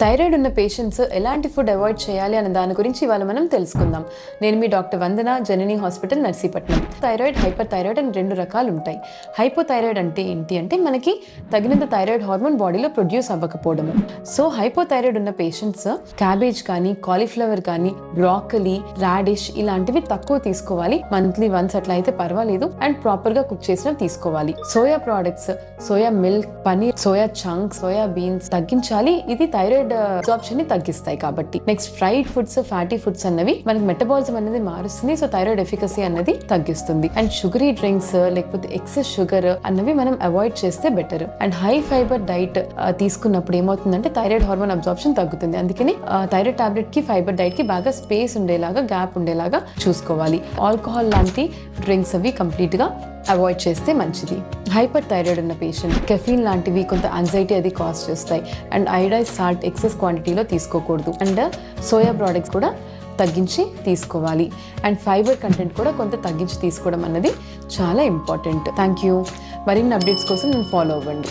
Thyroid ఉన్న patients ఎలాంటి food avoid చేయాలి అనే దాని గురించి ఇవాళ మనం తెలుసుకుందాం. నేను మీ doctor Vandana Janani hospital Narsipatnam. Thyroid hyperthyroid అని రెండు రకాలు ఉంటాయి. హైపోథైరాయిడ్ అంటే ఏంటి అంటే మనకి తగినంత థైరాయిడ్ హార్మోన్ బాడీలో ప్రొడ్యూస్ అవ్వకపోవడము. సో హైపోథైరాయిడ్ ఉన్న పేషెంట్స్ క్యాబేజ్ కానీ కాలీఫ్లవర్ కానీ బ్రాకలీ రాడిష్ ఇలాంటివి తక్కువ తీసుకోవాలి. మంత్లీ వన్స్ అట్లా అయితే పర్వాలేదు. అండ్ ప్రాపర్గా కుక్ చేసిన తీసుకోవాలి. Soya products soya milk paneer soya chunk soya beans తగ్గించాలి. ఇది థైరాయిడ్ అబ్జార్ప్షన్ uh, ని తగ్గిస్తాయి కాబట్టి. Next fried foods fatty foods అన్నవి మనకి మెటబాలిజం అనేది మారుస్తుంది. సో థైరాయిడ్ ఎఫికసీ అనేది తగ్గిస్తుంది. అండ్ షుగరీ డ్రింక్స్ లేకపోతే ఎక్సెస్ షుగర్ అన్నవి మనం అవాయిడ్ చేస్తే better and high fibre diet తీసుకున్నప్పుడు ఏమవుతుందంటే థైరాయిడ్ హార్మోన్ అబ్జార్ప్షన్ తగ్గుతుంది. అందుకని uh, థైరాయిడ్ టాబ్లెట్కి ఫైబర్ డైట్కి బాగా స్పేస్ ఉండేలాగా గ్యాప్ ఉండేలాగా చూసుకోవాలి. ఆల్కహాల్ లాంటి డ్రింక్స్ అవి కంప్లీట్గా అవాయిడ్ చేస్తే మంచిది. హైపర్ థైరాయిడ్ ఉన్న పేషెంట్ కెఫీన్ లాంటివి కొంత anxiety అది కాజ్ చేస్తాయి. అండ్ ఐడైజ్ సాల్ట్ ఎక్సెస్ క్వాంటిటీలో తీసుకోకూడదు. అండ్ సోయా ప్రోడక్ట్స్ కూడా తగ్గించి తీసుకోవాలి. అండ్ ఫైబర్ కంటెంట్ కూడా కొంత తగ్గించి తీసుకోవడం అన్నది చాలా ఇంపార్టెంట్ థ్యాంక్ యూ మరిన్ని అప్డేట్స్ కోసం నేను ఫాలో అవ్వండి.